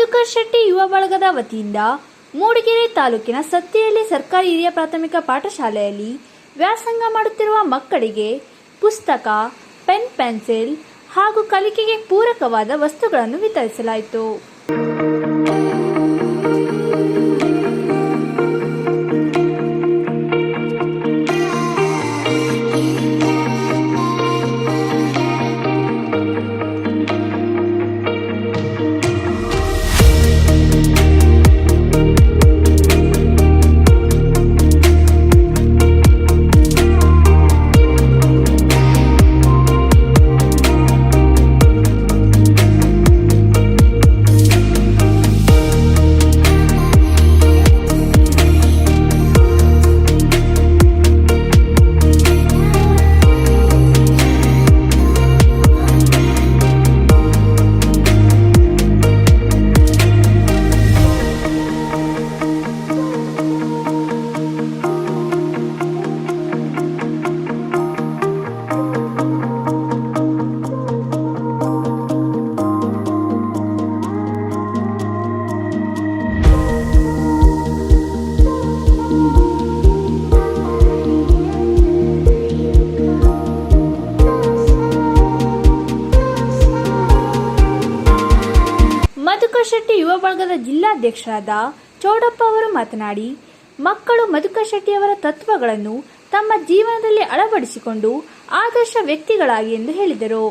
ಮಧುಕರ್ ಶೆಟ್ಟಿ ಯುವ ಬಳಗದ ವತಿಯಿಂದ ಮೂಡಿಗೆರೆ ತಾಲೂಕಿನ ಸತ್ತಿಯಲ್ಲಿ ಸರ್ಕಾರಿ ಹಿರಿಯ ಪ್ರಾಥಮಿಕ ಪಾಠಶಾಲೆಯಲ್ಲಿ ವ್ಯಾಸಂಗ ಮಾಡುತ್ತಿರುವ ಮಕ್ಕಳಿಗೆ ಪುಸ್ತಕ, ಪೆನ್, ಪೆನ್ಸಿಲ್ ಹಾಗೂ ಕಲಿಕೆಗೆ ಪೂರಕವಾದ ವಸ್ತುಗಳನ್ನು ವಿತರಿಸಲಾಯಿತು. ಮಧುಕರ್ ಶೆಟ್ಟಿ ಯುವ ಬಳಗದ ಜಿಲ್ಲಾಧ್ಯಕ್ಷರಾದ ಚೌಡಪ್ಪ ಅವರು ಮಾತನಾಡಿ ಮಕ್ಕಳು ಮಧುಕರ್ ಶೆಟ್ಟಿಯವರ ತತ್ವಗಳನ್ನು ತಮ್ಮ ಜೀವನದಲ್ಲಿ ಅಳವಡಿಸಿಕೊಂಡು ಆದರ್ಶ ವ್ಯಕ್ತಿಗಳಾಗಿ ಎಂದು ಹೇಳಿದರು.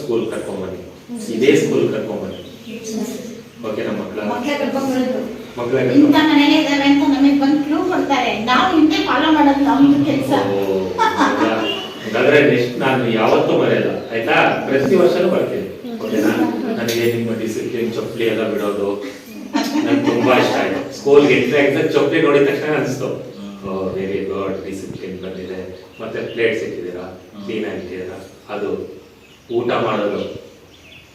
ಸ್ಕೂಲ್ ಕರ್ಕೊಂಬನ್ನಿ. ಇದೇ ಸ್ಕೂಲ್ ಕರ್ಕೊಂಬನ್ನಿ. ಓಕೆ ನಮ್ಮ ಮಕ್ಕಳ? ಮಕ್ಕಳೇ ಕರ್ಕೊಂಡ್ಬರೋದು ಮಕ್ಕಳ ಇಂಥ ಮನೇಲಿ ಇದ್ದಾರೆ ಅಂತ ನಮಗೆ ಬಂದು ಕ್ಲೂ ಕೊಡ್ತಾರೆ. ನಾವು ಇಂತೆ ಫಾಲೋ ಮಾಡೋದು ನಮ್ದು ಕೆಲಸ. ಹಾಗಾದ್ರೆ ನೆಕ್ಸ್ಟ್ ನಾನು ಯಾವತ್ತೂ ಬರೆಯಲ್ಲ ಆಯ್ತಾ? ಪ್ರತಿ ವರ್ಷನೂ ಬರ್ತೀನಿ. ಓಕೆನಾ ನನಗೆ ನಿಮ್ಮ ಡಿಸಿಪ್ಲಿನ್ ಚಪ್ಪಲಿ ಎಲ್ಲ ಬಿಡೋದು ನಂಗೆ ತುಂಬಾ ಇಷ್ಟ ಆಯ್ತು. ಸ್ಕೂಲ್ಗೆ ಎಂಟ್ರಿ ಆಗಿದ್ದ ಚಪ್ಪಲಿ ನೋಡಿದ ತಕ್ಷಣ ಅನಿಸ್ತು. ವೆರಿ ಗುಡ್ ಡಿಸಿಪ್ಲಿನ್ ಬಂದಿದೆ. ಮತ್ತೆ ಪ್ಲೇಟ್ಸ್ ಇಟ್ಟಿದ್ದೀರಾ? ಕ್ಲೀನ್ ಆಗಿದ್ದೀರಾ ಅದು ಊಟ ಮಾಡೋದು.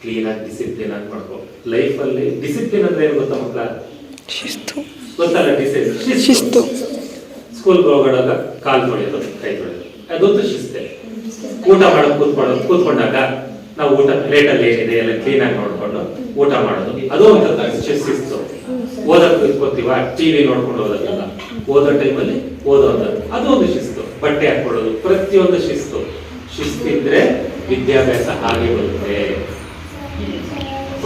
ಕ್ಲೀನ್ ಆಗಿ ಡಿಸಿಪ್ಲಿನ್ ಆಗಿ ಮಾಡ್ಕೊ. ಲೈಫಲ್ಲಿ ಡಿಸಿಪ್ಲಿನ್ ಅಂದ್ರೆ ಏನು ಗೊತ್ತಾ ಮಕ್ಕಳ? ಡಿಸಿಪ್ಲಿನ್ ಶಿಸ್ತು ಸ್ಕೂಲ್ಗೆ ಹೋಗೋದಾಗ ಕಾಲು ತೊಳೆಯೋದು ಕೈ ತೊಳೆಯೋದು. ಅದೊಂದು ಶಿಸ್ತೆ. ಊಟ ಮಾಡೋದು ಕೂತ್ಕೊಳ್ಳೋದು. ಕೂತ್ಕೊಂಡಾಗ ನಾವು ಊಟ ಪ್ಲೇಟಲ್ಲಿ ಏನಿದೆ ಎಲ್ಲ ಕ್ಲೀನಾಗಿ ಆಗಿ ನೋಡ್ಕೊಂಡು ಊಟ ಮಾಡೋದು. ಅದು ಒಂದು ಶಿ- ಶಿಸ್ತು. ಓದಕ್ಕೆ ಕೂತ್ಕೋತೀವ ಟಿವಿ ನೋಡ್ಕೊಂಡು ಓದೋದಲ್ಲ. ಓದೋ ಟೈಮಲ್ಲಿ ಓದೋದು ಅದು ಒಂದು ಶಿಸ್ತು. ಬಟ್ಟೆ ಹಾಕೊಳ್ಳೋದು ಪ್ರತಿಯೊಂದು ಶಿಸ್ತು. ಶಿಸ್ತಿದ್ರೆ ವಿದ್ಯಾಭ್ಯಾಸ ಹಾಗೆ ಬರುತ್ತೆ.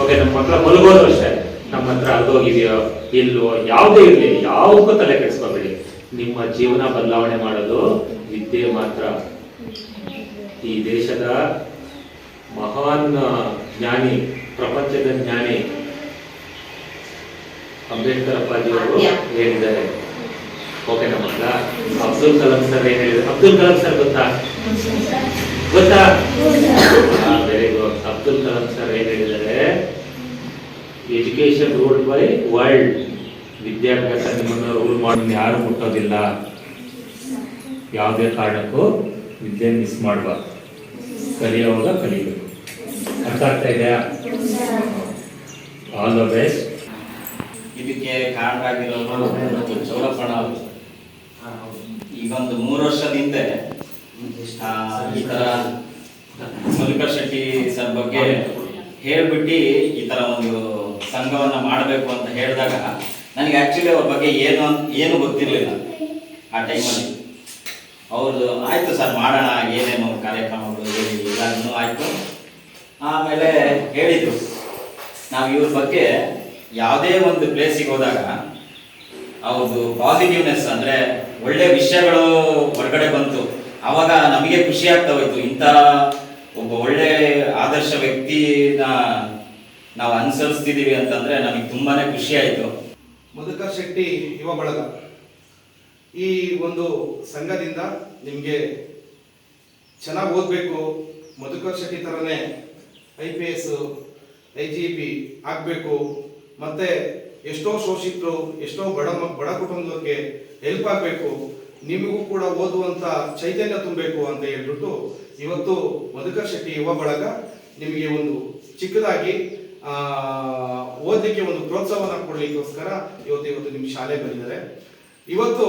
ಓಕೆ ನಮ್ಮ ಮಕ್ಕಳ ಮಲಗೋದು ಅಷ್ಟೇ. ನಮ್ಮ ಹತ್ರ ಹೋಗಿದೆಯೋ ಇಲ್ವೋ ಯಾವುದೇ ಇರಲಿ ಯಾವುದಕ್ಕೂ ತಲೆ ಕೆಡಿಸ್ಕೋಬೇಡಿ. ನಿಮ್ಮ ಜೀವನ ಬದಲಾವಣೆ ಮಾಡೋದು ವಿದ್ಯೆ ಮಾತ್ರ. ಈ ದೇಶದ ಮಹಾನ್ ಜ್ಞಾನಿ ಪ್ರಪಂಚದ ಜ್ಞಾನಿ ಅಂಬೇಡ್ಕರ್ ಅಪ್ಪಾಜಿಯವರು ಹೇಳಿದ್ದಾರೆ. ಓಕೆ ನಮ್ಮ ಅಬ್ದುಲ್ ಕಲಾಂ ಸರ್ ಏನ್ ಹೇಳಿದ್ರು? ಅಬ್ದುಲ್ ಕಲಾಂ ಸರ್ ಗೊತ್ತಾ? ಗೊತ್ತಾ? Very good Abdul Kalam sir ಏನ್ ಹೇಳಿದ್ದಾರೆ? ಎಜುಕೇಶನ್ ರೂಲ್ಡ್ ಬೈ ವರ್ಲ್ಡ್ ವಿದ್ಯಾಭ್ಯಾಸ ನಿಮ್ಮನ್ನು ರೂಲ್ ಮಾಡಿ ಯಾರು ಮುಟ್ಟೋದಿಲ್ಲ. ಯಾವುದೇ ಕಾರಣಕ್ಕೂ ವಿದ್ಯೆ ಮಿಸ್ ಮಾಡಬಾರ್ದು. ಕಲಿಯೋವಾಗ ಕಲಿಬೇಕು. ಅರ್ಥ ಆಗ್ತಾ ಇದೆಯಾ? ಆಲ್ ದ ಬೆಸ್ಟ್ ಇದಕ್ಕೆ ಕಾರಣರಾಗಿರೋರು ಚೌಡಪ್ಪಣ ಅವರು. ಈಗ ಒಂದು ಮೂರು ವರ್ಷದ ಹಿಂದೆ ಈ ಥರ ಮಲ್ಲಿಕಾ ಶೆಟ್ಟಿ ಸರ್ ಬಗ್ಗೆ ಹೇಳ್ಬಿಟ್ಟು ಈ ಥರ ಒಂದು ಸಂಘವನ್ನ ಮಾಡಬೇಕು ಅಂತ ಹೇಳಿದಾಗ, ನನಗೆ ಆಕ್ಚುಲಿ ಅವ್ರ ಬಗ್ಗೆ ಏನು ಏನು ಗೊತ್ತಿರಲಿಲ್ಲ ಆ ಟೈಮಲ್ಲಿ ಅವ್ರದ್ದು ಆಯಿತು ಸರ್, ಮಾಡೋಣ, ಏನೇನು ಕಾರ್ಯಕ್ರಮಗಳು ಎಲ್ಲಾನು ಆಯ್ತು. ಆಮೇಲೆ ಹೇಳಿದರು. ನಾವು ಇವ್ರ ಬಗ್ಗೆ ಯಾವುದೇ ಒಂದು ಪ್ಲೇಸಿಗೆ ಹೋದಾಗ ಅವ್ರದ್ದು ಪಾಸಿಟಿವ್ನೆಸ್ ಅಂದರೆ ಒಳ್ಳೆ ವಿಷಯಗಳು ಹೊರಗಡೆ ಬಂತು. ಆವಾಗ ನಮಗೆ ಖುಷಿ ಆಗ್ತಾ ಹೋಯ್ತು. ಇಂಥ ಒಬ್ಬ ಒಳ್ಳೆ ಆದರ್ಶ ವ್ಯಕ್ತಿನ ನಾವು ಅನುಸರಿಸ್ತಿದ್ದೀವಿ ಅಂತಂದ್ರೆ ನಮಗೆ ತುಂಬಾನೇ ಖುಷಿ ಆಯ್ತು. ಮಧುಕರ್ ಶೆಟ್ಟಿ ಯುವ ಬಳಗ, ಈ ಒಂದು ಸಂಘದಿಂದ ನಿಮಗೆ ಚೆನ್ನಾಗಿ ಓದಬೇಕು, ಮಧುಕರ್ ಶೆಟ್ಟಿ ತರನೇ I P S, I G P ಆಗಬೇಕು, ಮತ್ತೆ ಎಷ್ಟೋ ಶೋಷಿತರು, ಎಷ್ಟೋ ಬಡ ಬಡ ಕುಟುಂಬಕ್ಕೆ ಹೆಲ್ಪ್ ಆಗಬೇಕು, ನಿಮಗೂ ಕೂಡ ಓದುವಂತ ಚೈತನ್ಯ ತುಂಬಬೇಕು ಅಂತ ಹೇಳ್ಬಿಟ್ಟು ಇವತ್ತು ಮಧುಕರ್ ಶೆಟ್ಟಿ ಯುವ ಬಳಗ ನಿಮಗೆ ಒಂದು ಚಿಕ್ಕದಾಗಿ ಓದಲಿಕ್ಕೆ ಒಂದು ಪ್ರೋತ್ಸಾಹವನ್ನು ಕೊಡಲಿಕ್ಕೋಸ್ಕರ ಇವತ್ತು ಇವತ್ತು ನಿಮ್ಮ ಶಾಲೆ ಬಂದಿದ್ದಾರೆ. ಇವತ್ತು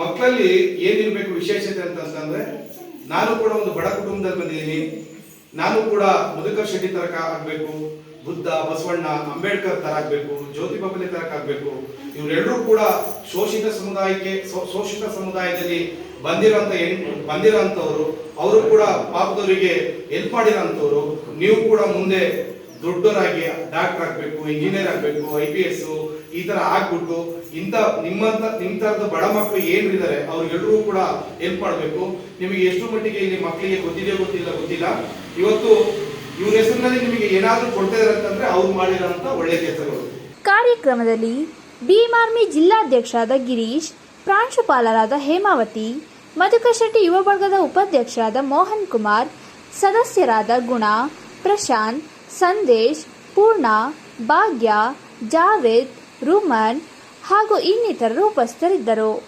ಮಕ್ಕಳಲ್ಲಿ ಏನಿರಬೇಕು ವಿಶೇಷತೆ ಅಂತಂದ್ರೆ, ನಾನು ಕೂಡ ಒಂದು ಬಡ ಕುಟುಂಬದಲ್ಲಿ ಬಂದಿದ್ದೀನಿ. ನಾನು ಕೂಡ ಮುದುಕ ಶೆಟ್ಟಿ ತರಕ ಆಗ್ಬೇಕು, ಬುದ್ಧ, ಬಸವಣ್ಣ, ಅಂಬೇಡ್ಕರ್ ತರ ಆಗ್ಬೇಕು, ಜ್ಯೋತಿ ಬಬಲಿ ತರಕ ಆಗ್ಬೇಕು. ಇವರೆಲ್ಲರೂ ಕೂಡ ಶೋಷಿತ ಸಮುದಾಯಕ್ಕೆ ಶೋಷಿತ ಸಮುದಾಯದಲ್ಲಿ ಬಂದಿರೋಂಥ ಬಂದಿರೋಂಥವ್ರು, ಅವರು ಕೂಡ ಪಾಪದವರಿಗೆ ಹೆಲ್ಪ್ ಮಾಡಿರೋಂಥವ್ರು, ನೀವು ಕೂಡ ಮುಂದೆ ದೊಡ್ಡವರಾಗಿ ಡಾಕ್ಟರ್ ಆಗ್ಬೇಕು ಇಂಜಿನಿಯರ್ ಆಗ್ಬೇಕು ಐ ಪಿ ಎಸ್ ಈ ತರ ಆಗ್ಬಿಟ್ಟು ಇಂತ ನಿಮ್ಮಂತ, ನಿಮ್ ತರದ ಬಡ ಮಕ್ಕಳು ಏನಿದ್ದಾರೆ ಅವ್ರಿಗೆಲ್ಲರೂ ಕೂಡ ಹೆಲ್ಪ್ ಮಾಡಬೇಕು. ನಿಮಗೆ ಎಷ್ಟು ಮಟ್ಟಿಗೆ ಇಲ್ಲಿ ಮಕ್ಕಳಿಗೆ ಗೊತ್ತಿದೆ ಗೊತ್ತಿಲ್ಲ ಗೊತ್ತಿಲ್ಲ. ಇವತ್ತು ಇವ್ರ ಹೆಸರಿನಲ್ಲಿ ನಿಮಗೆ ಏನಾದ್ರೂ ಕೊಡ್ತಾ ಅಂತಂದ್ರೆ ಅವ್ರು ಮಾಡಿರೋಂಥ ಒಳ್ಳೆ ಕೆಲಸಗಳು. ಕಾರ್ಯಕ್ರಮದಲ್ಲಿ ಭೀಮಾರ್ಮಿ ಜಿಲ್ಲಾಧ್ಯಕ್ಷರಾದ ಗಿರೀಶ್, ಪ್ರಾಂಶುಪಾಲರಾದ ಹೇಮಾವತಿ, ಮಧುಕರ್ ಶೆಟ್ಟಿ ಯುವ ವರ್ಗದ ಉಪಾಧ್ಯಕ್ಷರಾದ ಮೋಹನ್ ಕುಮಾರ್, ಸದಸ್ಯರಾದ ಗುಣ, ಪ್ರಶಾಂತ್ ಸಂದೇಶ್ ಪೂರ್ಣ ಭಾಗ್ಯ ಜಾವೇದ್ ರುಮನ್ ಹಾಗೂ ಇನ್ನಿತರರು ಉಪಸ್ಥಿತರಿದ್ದರು.